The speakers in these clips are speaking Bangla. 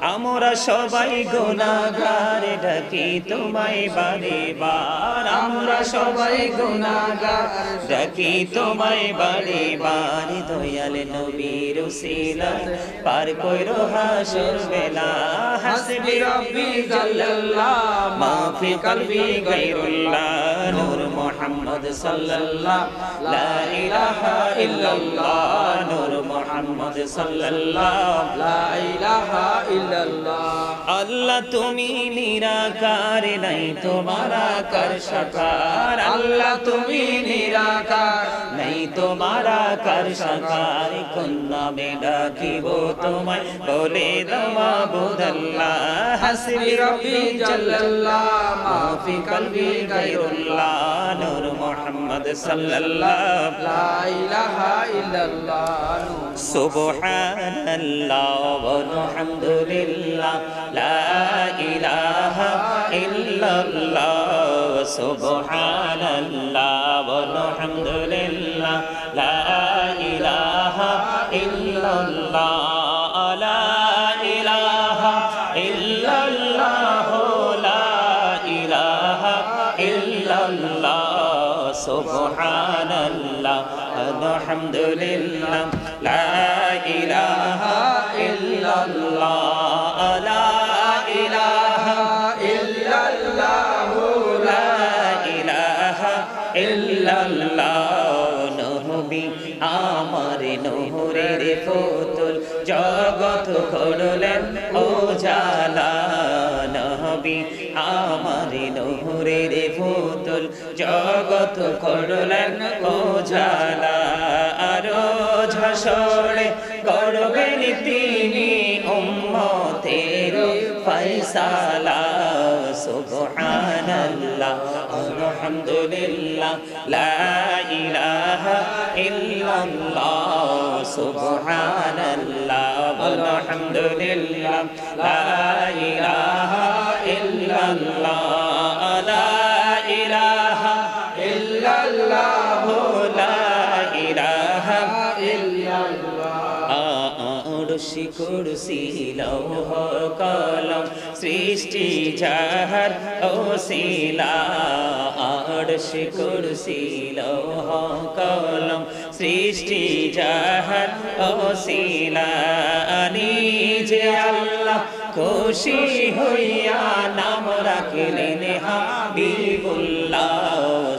আমরা সবাই গুনাহগার, ডাকি তোমায় বারে বার। আমরা সবাই গুনাহগার, ডাকি তোমায় বারে বার। দয়াল নবীর উসিলায় পার কইরো হাসর বেলা। হাসবি রব্বি জাল্লাল্লাহ মা ফি কলবি গায়রুল্লাহ। নূর মুহাম্মদ সাল্লাল্লাহ, লা ইলাহা ইল্লাল্লাহ। নূর মুহাম্মদ সাল্লাল্লাহ, লা ইলাহা ইল্লাল্লাহ। আল্লাহ তুমি নিরাকার নাই তোমার আকার সাকার। আল্লাহ তুমি নিরাকার নাই তোমার আকার সাকার। কোন নামে ডাকিব তোমায়? বলে দমা বুদাল্লাহ হাসবি রব্বি জাল্লাল্লাহ মা ফি কলবি গায়রুল্লাহ নূর মুহাম্মদ সাল্লাল্লাহ লা ইলাহা ইল্লাল্লাহ সুবহানাল্লাহ ওয়ালহামদুলিল্লাহ লা ইলাহা ইল্লাল্লাহ সুবহানাল্লাহ ওয়ালহামদুলিল্লাহ লা ইলাহা ইল্লাল্লাহ লা ইলাহা ইল্লাল্লাহ লা ইলাহা ইল্লাল্লাহ সুবহানাল্লাহ আলহামদুলিল্লাহ লা ইলাহা ইল্লাল্লাহ, লা ইলাহা ইল্লাল্লাহ, লা ইলাহা ইল্লাল্লাহ, নবী আমার নহরের ফুতুল জগৎ করলেন ও জালা নবী আমার নহরের ফুতুল জগৎ করলেন ও জালা ঝসড়ে করবেন তিনি উম্মতের ফয়সালা। সুবহানাল্লাহ, আলহামদুলিল্লাহ, লা ইলাহা ইল্লাল্লাহ, সুবহানাল্লাহ, আলহামদুলিল্লাহ, লা ইলাহা ইল্লাল্লাহ। আড়শি কুরসি লৌহ কলম, সৃষ্টি যাহার ওসিলা আড়শি কুরসি লৌহ কলম, সৃষ্টি যাহার ওসিলা নিজে আল্লাহ খুশি হইয়া নাম রাখলেন হাবিবুল্লাহ।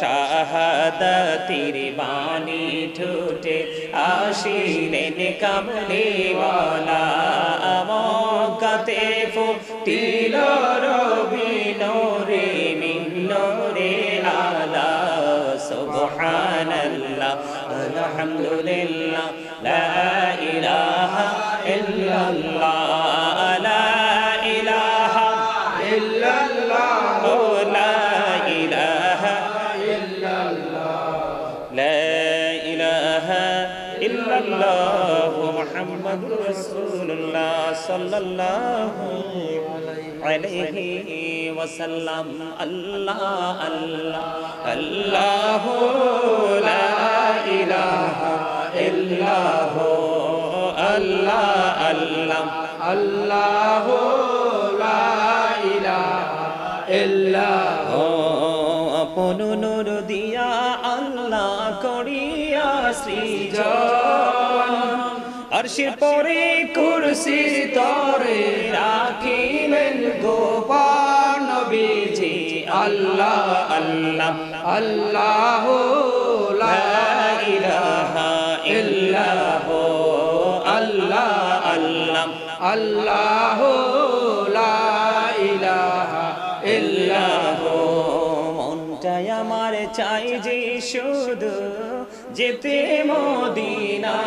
শাহাদাতির বাণী ঠোঁটে আসিলেন কামলিওয়ালা আমকাতে ফুটিল রবি নোরে মিন্নরে আলা সুবহানাল্লাহ আলহামদুলিল্লাহ লা ইলাহা ইল্লাল্লাহ সাল্লাল্লাহু আলাইহি ওয়াসাল্লাম, আল্লাহ আল্লাহ, আল্লাহু লা ইলাহা ইল্লাহু, আল্লাহ আল্লাহ, আল্লাহু লা ইলাহা ইল্লাহু। আপন নূর দিয়া আল্লাহ করিয়া সৃজন। আরশির পরে কুরসির তরে রাখিলেন গোপন নবীজি। আল্লাহ আল্লাহ আল্লাহ আল্লাহ আল্লাহ ইলাহা মনটাই আমার চাই যে শুধু যেতে মদিনা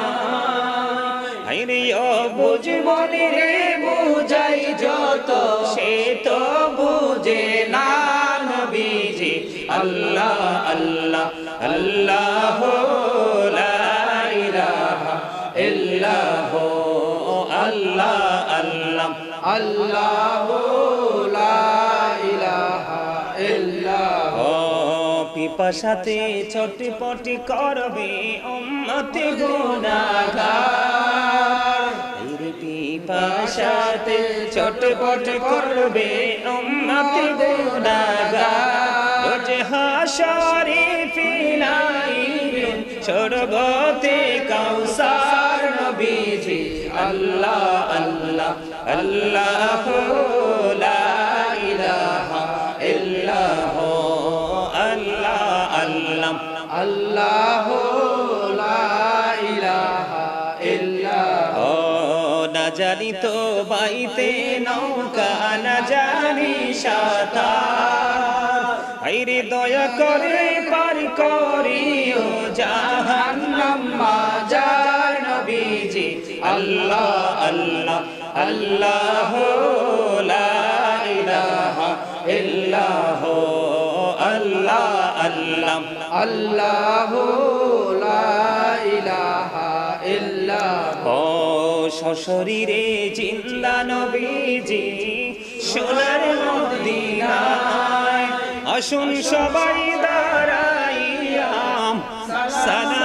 মনে রে বুঝাই যত, সে তো বুঝে না নবীজি। আল্লাহ আল্লাহ আল্লাহ আল্লাহ আল্লাহ আল্লাহ পিপাসাতে চটপটি করবে উম্মতি গুনাহগার পিপাসাতে চটপট করবে উম্মতি গুনাহগার রোজ হাশরে সরবতে কাউসার নবীজি আল্লাহ আল্লাহ আল্লাহ লা ইলাহা ইল্লাহ আল্লাহ আল্লাহ আল্লাহ জানি তো বাইতে নৌকা, না জানি সাঁতার। আইরে দয়া করে পার করিও জাহান্নাম, মাজার নবীজি। আল্লাহ আল্লাহ আল্লাহ আল্লাহ আল্লাহ আল্লাহ ও সশরীরে জিন্দা নবীজি সোনার মদিনায়। আসুন সবাই দাঁড়াইয়াম সালাম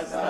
Gaza.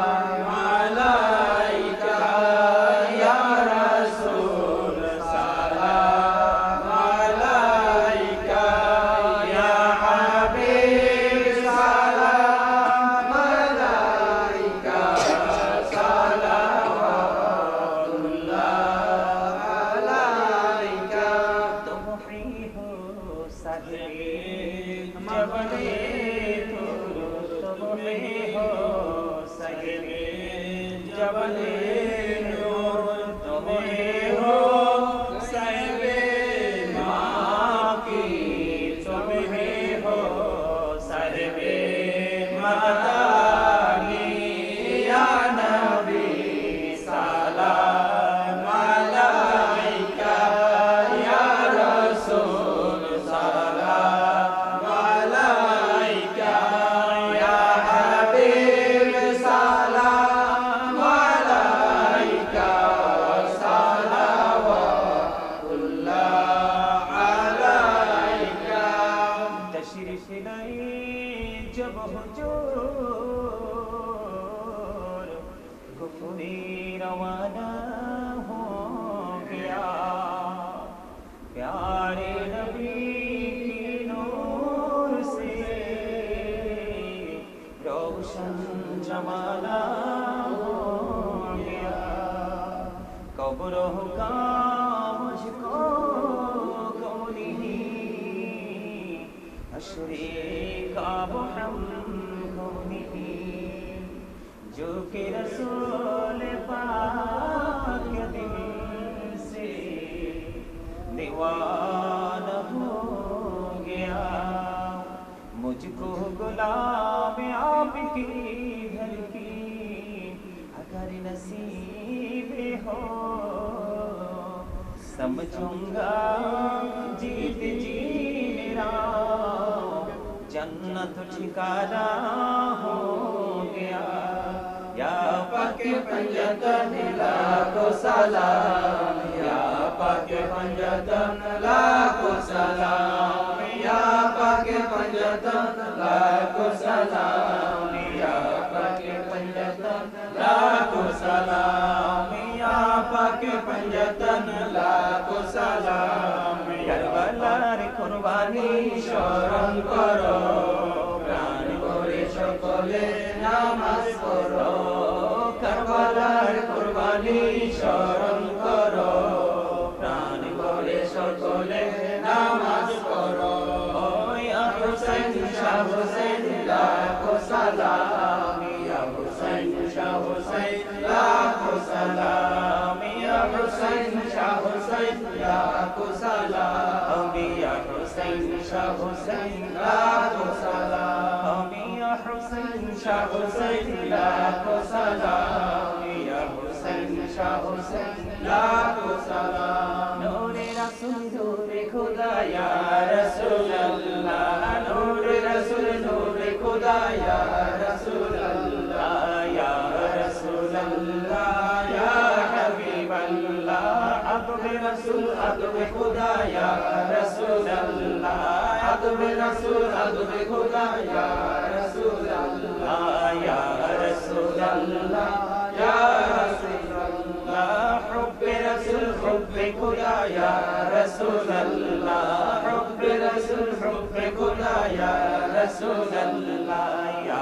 Amen. دیوان ہو گیا۔ مجھ کو گلاب آپ کی گھر کی اگر نصیب ہو، سمجھوں گا جیت جی میرا۔ جنت ٹھکانا ہو گیا۔ یا پاک پنجہ کا دلا کو سلام পাকে পঞ্জতন লাখো সালাম ইয়া পাকে পঞ্জতন লাখো সালাম ইয়া পাকে পঞ্জতন লাখো সালাম ইয়া পাকে পঞ্জতন লাখো সালাম ইয়ার বালার কুরবানি শরণ করো রাখো সালাম আমিয়া হোসেন শাহ হোসেন রাখো সালাম আমিয়া হোসেন শাহ হোসেন রাখো সালাম আমিয়া হোসেন শাহ হোসেন अदब खुदा या रसूल अल्लाह अदब रसूल अदब खुदा या रसूल अल्लाह या रसूल अल्लाह या रसूल अल्लाह हुब रसूल हुब खुदा या रसूल अल्लाह हुब रसूल हुब खुदा या रसूल अल्लाह या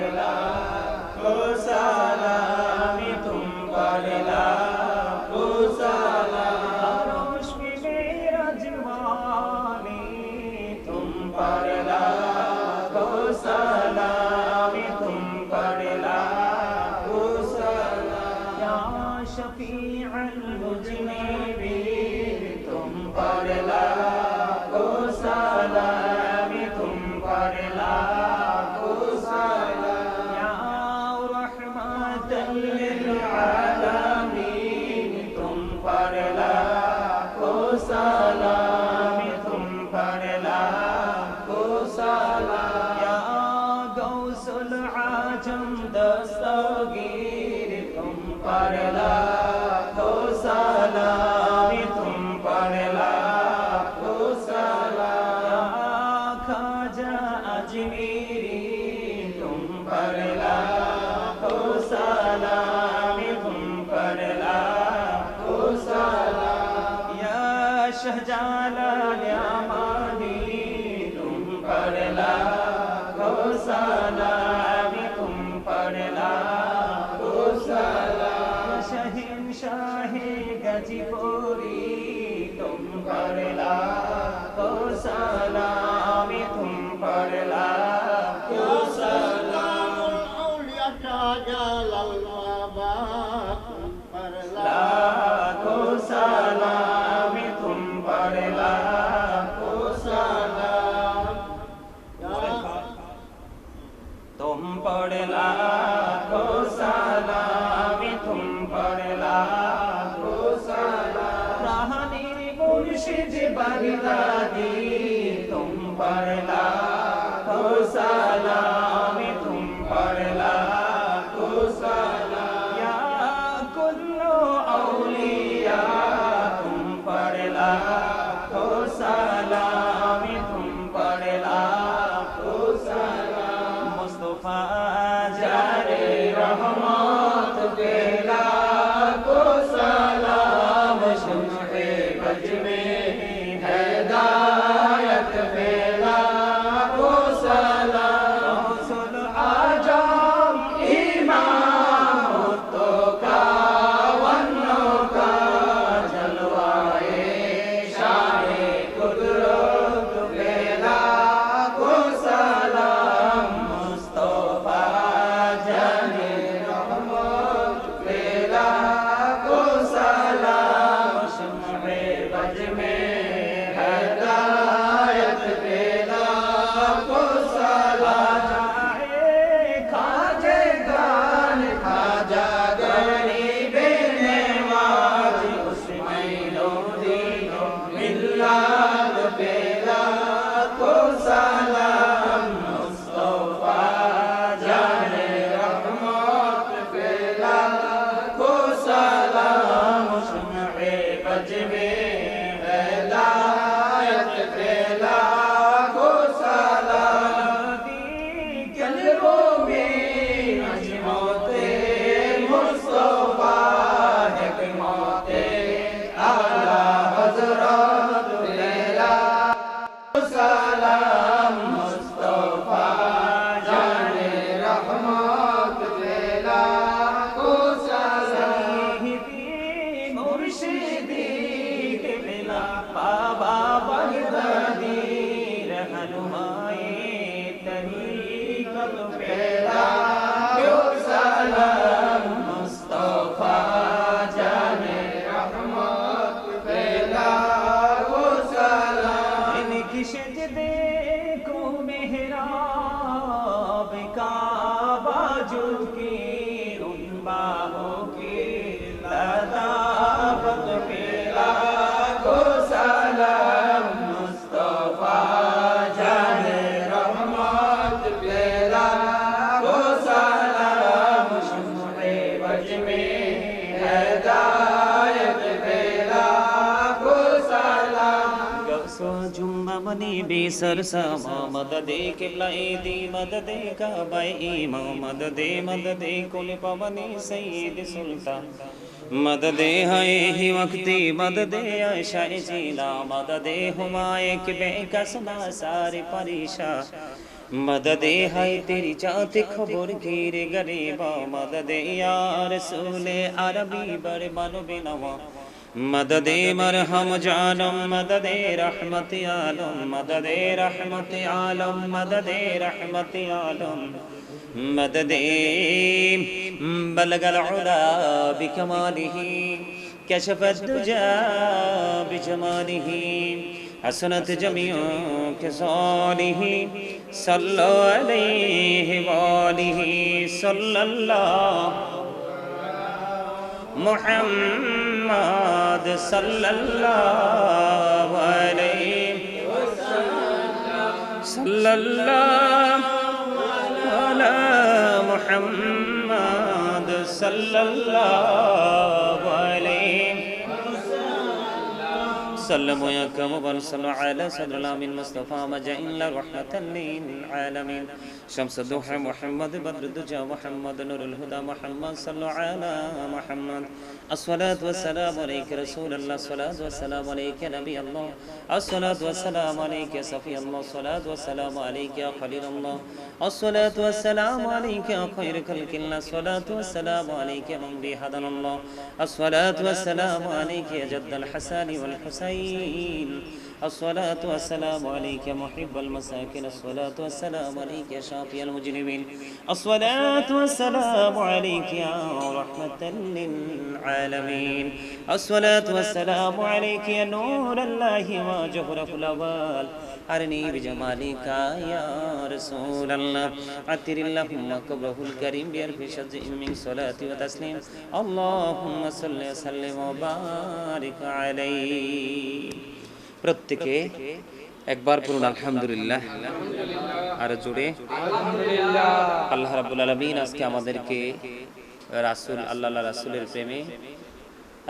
Lord. چند دستگیر تم پر لا نبی سر سما مدد دی، مدد کعبہ امام مدد مدد کل پونی سید سلطان۔ مدد ہائے ہی وقتی، مدد عائشہ جینا۔ مدد ہمائے کبے کسنا ساری پریشا مدد ہائے تیری چاہت خبر گیر گریبا مدد یا رسول عربی بر منو بنوا مدد مرحم جالم مدد رحمت عالم مدد رحمت عالم مدد رحمت عالم مدد بلغ العلا بکماله کشف الدجا بجماله، حسنت جمیع کساله صلو علیہ وآلہ، صلی اللہ محمد محمد صلی اللہ علیہ وسلم صلی اللہ علی محمد صلی اللہ سلم وياكم وصلوا على صدر الأمين مصطفى مجعل رحمة للعالمين. شمس الضحى محمد بدر الدجى محمد نور الهدى محمد صلوا على محمد. الصلاة والسلام عليك رسول الله الصلاة والسلام عليك نبي الله الصلاة والسلام عليك صفي الله الصلاة والسلام عليك يا خليل الله الصلاة والسلام عليك يا خير خلق الله الصلاة والسلام عليك من به هدنا الله الصلاة والسلام عليك يا جد الحسن والحسين المرسلين الصلاة والسلام عليك محب المساكين. الصلاة والسلام عليك يا شافي المجرمين الصلاة والسلام عليك يا رحمة للعالمين. الصلاة والسلام عليك يا نور الله وجهره الأول أرني بجمالك يا رسول الله. عتر اللهم قبره الكريم بألف شجع من صلاة وتسليم. اللهم صل وسلم وبارك عليه. প্রত্যেকে একবার পড়ুন, আলহামদুলিল্লাহ। আর জোরে। আল্লাহ রাবুল আলমিন আজকে আমাদেরকে রাসুল আল্লাহ রাসুলের প্রেমে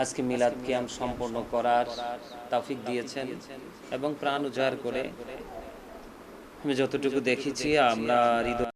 আজকে মিলাদ কিয়াম সম্পন্ন করার তাফিক দিয়েছেন এবং প্রাণ উজাড় করে আমি যতটুকু দেখেছি, আমরা হৃদয়